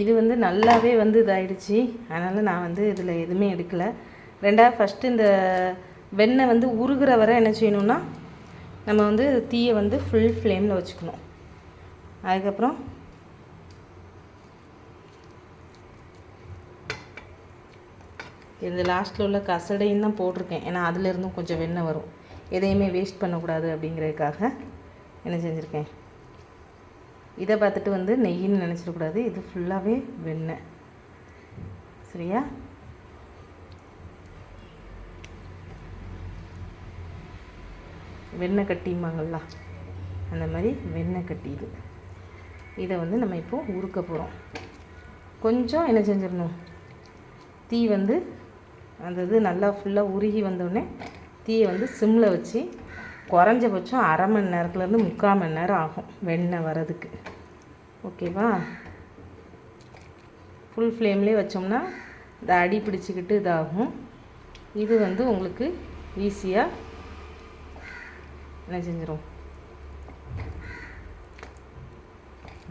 இது வந்து நல்லாவே வந்து இதாயிடுச்சு. அதனால் நான் வந்து இதில் எதுவுமே எடுக்கலை. ரெண்டாவது ஃபஸ்ட்டு இந்த வெண்ணெய் வந்து உருகிற வரை என்ன செய்யணும்னா நம்ம வந்து தீயை வந்து ஃபுல் ஃப்ளேமில் வச்சுக்கணும். அதுக்கப்புறம் இந்த லாஸ்ட்டில் உள்ள கசடையும் தான் போட்டிருக்கேன். ஏன்னா அதிலிருந்தும் கொஞ்சம் வெண்ணெய் வரும். எதையுமே வேஸ்ட் பண்ணக்கூடாது அப்படிங்கிறதுக்காக என்ன செஞ்சுருக்கேன்? இதை பார்த்துட்டு வந்து நெய்ன்னு நினச்சிடக்கூடாது. இது ஃபுல்லாகவே வெண்ணெய். சரியா? வெண்ணெய் கட்டிம்பாங்கள்ல அந்த மாதிரி வெண்ணெய் கட்டி இது. இதை வந்து நம்ம இப்போது உருக்க போகிறோம் கொஞ்சம் என்ன செஞ்சிடணும்? தீ வந்து அந்த இது நல்லா ஃபுல்லாக உருகி வந்தோடனே தீயை வந்து சிம்மில் வச்சு குறைஞ்சபட்சம் அரை மணி நேரத்துலேருந்து முக்கால் மணி நேரம் ஆகும் வெண்ணெய் வரதுக்கு ஓகேவா? ஃபுல் ஃப்ளேம்லேயே வச்சோம்னா இந்த அடி பிடிச்சிக்கிட்டு இதாகும். இது வந்து உங்களுக்கு ஈஸியாக என்ன செஞ்சிடும்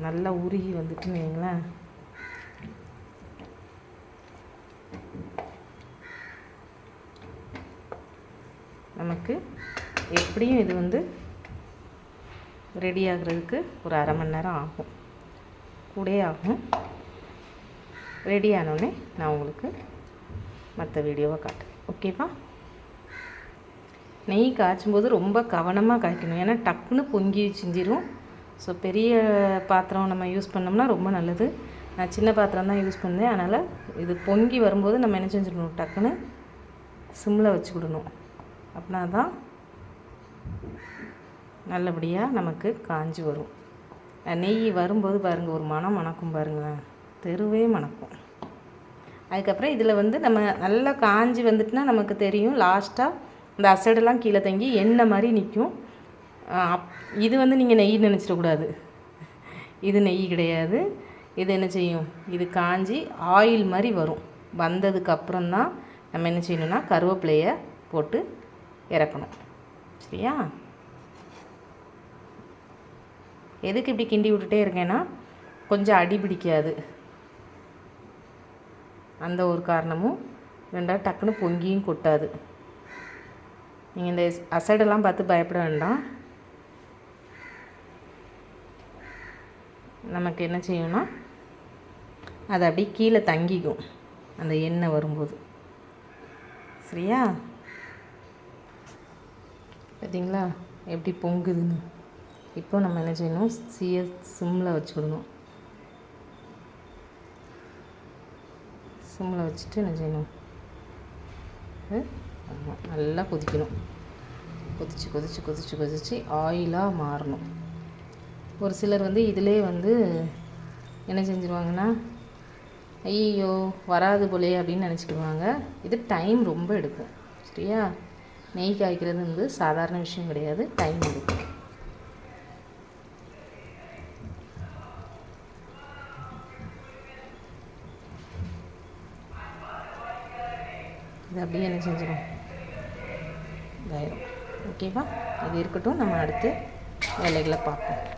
நல்லா உருகி வந்துட்டுன்னு வைங்களேன். நமக்கு எப்படியும் இது வந்து ரெடி ஆகிறதுக்கு ஒரு அரை மணி நேரம் ஆகும். கூட ஆகும். ரெடி ஆனோடனே நான் உங்களுக்கு மற்ற வீடியோவை காட்டுறேன். ஓகேவா நெய் காய்ச்சும் போது ரொம்ப கவனமாக காய்க்கணும். ஏன்னா டக்குன்னு பொங்கி செஞ்சிடும் ஸோ பெரிய பாத்திரம் நம்ம யூஸ் பண்ணோம்னா ரொம்ப நல்லது. நான் சின்ன பாத்திரம் தான் யூஸ் பண்ணேன். அதனால் இது பொங்கி வரும்போது நம்ம என்ன செஞ்சிடணும்? டக்குன்னு சிம்மில் வச்சுக்கிடணும். அப்படின்னா தான் நல்லபடியாக நமக்கு காஞ்சி வரும். நெய் வரும்போது பாருங்கள் ஒரு மனம் மணக்கும் பாருங்களேன். தெருவே மணக்கும். அதுக்கப்புறம் இதில் வந்து நம்ம நல்லா காஞ்சி வந்துட்டுனா நமக்கு தெரியும் லாஸ்ட்டாக இந்த அசடெல்லாம் கீழே தங்கி எண்ணெய் மாதிரி நிற்கும் அப் இது வந்து நீங்கள் நெய் நினச்சிடக்கூடாது இது நெய் கிடையாது. இது என்ன செய்யும்? இது காஞ்சி ஆயில் மாதிரி வரும். வந்ததுக்கு அப்புறம் தான் நம்ம என்ன செய்யணும்னா கருவேப்பிலையை போட்டு இறக்கணும். சரியா? எதுக்கு இப்படி கிண்டி விட்டுட்டே இருக்கேன்னா கொஞ்சம் அடி பிடிக்காது. அந்த ஒரு காரணமும் ரெண்டாவது டக்குன்னு பொங்கியும் கொட்டாது. நீங்கள் இந்த அசடெல்லாம் பார்த்து பயப்பட வேண்டாம். நமக்கு என்ன செய்யணும்னா அது அப்படியே கீழே தங்கிக்கும். அந்த எண்ணெய் வரும்போது. சரியா? பார்த்தீங்களா எப்படி பொங்குதுன்னு. இப்போ நம்ம என்ன செய்யணும்? சீய சிம்மில் வச்சுக்கிடணும். சிம்மில் வச்சுட்டு என்ன செய்யணும்? நல்லா கொதிக்கணும். கொதிச்சு கொதிச்சு கொதிச்சு கொதிச்சு ஆயிலாக மாறணும். ஒரு சிலர் வந்து இதிலே வந்து என்ன செஞ்சுருவாங்கன்னா ஐயோ வராது போலே அப்படின்னு நினச்சிக்கிடுவாங்க. இது டைம் ரொம்ப எடுக்கும். சரியா? நெய் காய்க்கிறது வந்து சாதாரண விஷயம் கிடையாது. டைம் எடுக்கும். இது அப்படியே என்ன செஞ்சிடும் இதாயிரும். ஓகேவா இது இருக்கட்டும். நம்ம அடுத்து வேலைகளை பார்ப்போம்.